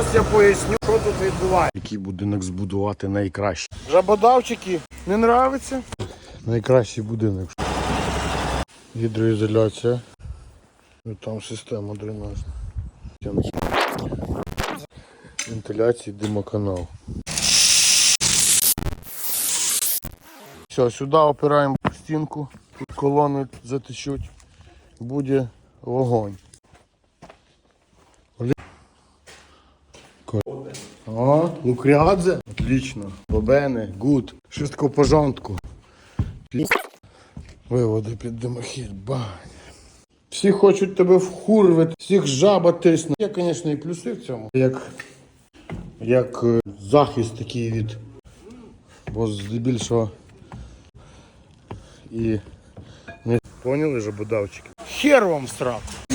Зараз я поясню, що тут відбувається. Який будинок збудувати найкраще. Жабодавчики, не нравиться? Найкращий будинок. Гідроізоляція. І там система дренажна. Вентиляції, димоканал. Все, сюди опираємо стінку, тут колони затечуть, буде вогонь. О, лукрядзе. Отлично. Бобене, гуд. Швидко пожонтку. Виводи під димохід, бань. Всі хочуть тебе вхурвити, всіх жаба тисне. Є, звісно, і плюси в цьому. Як, як е, захист такий від. Бо здебільшого і не поняли жабодавчики. Хер вам в.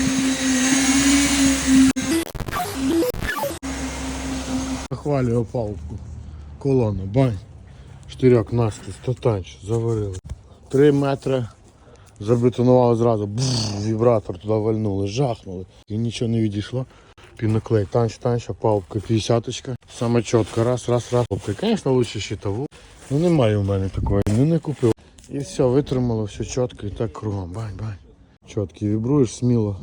Хвалю опалубку. Колона, бань. Штирьок Насті, статанч, заварили. Три метри забетонували зразу. Бзз, вібратор туди вальнули, жахнули. І нічого не відійшло. Піноклей, танч, танч, опалубка, 50 Саме чітко, раз, раз, раз. Опалубка, звісно, лучше щитову. Ну немає у мене такої, ну не купив. І все, витримало, все чітко і так кругом. Бань, бань. Чітко, вібруєш сміло.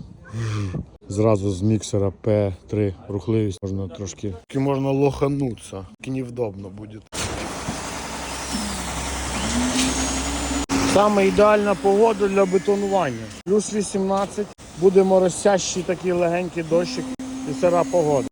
Зразу з міксера P3 рухливість можна трошки. Тільки можна лоханутися, невдобно буде. Саме ідеальна погода для бетонування. Плюс 18, Будемо розсящий такий легенький дощик і сира погода.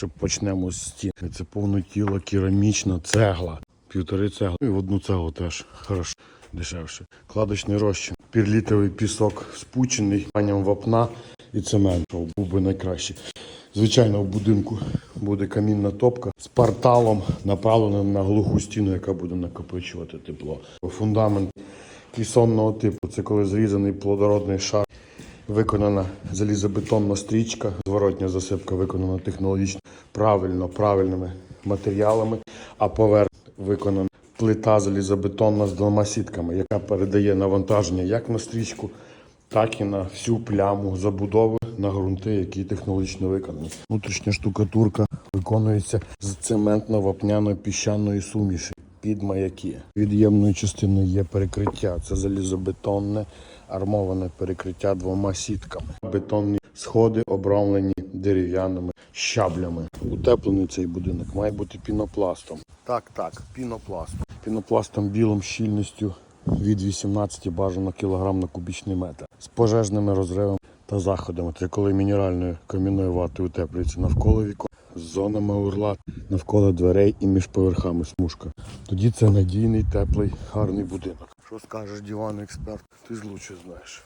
Що почнемо з стіни. Це повнотіла керамічна цегла. Півтори цегли. Ну, І в одну цеглу теж хорошо дешевше. Кладочний розчин. Пірлітовий пісок спучений, паням вапна і цемент. Був би найкращий. Звичайно, в будинку буде камінна топка з порталом, направленим на глуху стіну, яка буде накопичувати тепло. Фундамент кісонного типу це коли зрізаний плодородний шар. Виконана залізобетонна стрічка, зворотня засипка виконана технологічно правильно, правильними матеріалами, а поверх виконана плита залізобетонна з двома сітками, яка передає навантаження як на стрічку, так і на всю пляму забудови на ґрунти, які технологічно виконані. Внутрішня штукатурка виконується з цементно-вапняно-піщаної суміші під маяки. Від'ємною частиною є перекриття. Це залізобетонне армоване перекриття двома сітками. Бетонні сходи обрамлені дерев'яними щаблями. Утеплений цей будинок має бути пінопластом. Так, так, пінопластом. Пінопластом білим щільністю від 18 бажано кілограм на кубічний метр з пожежними розривами та заходами. Це коли мінеральною кам'яною ватою утеплюється навколо вікон з зонами урла навколо дверей і між поверхами смужка. Тоді це надійний, теплий, гарний будинок. Що скажеш, диван експерт? Ти ж лучше знаєш.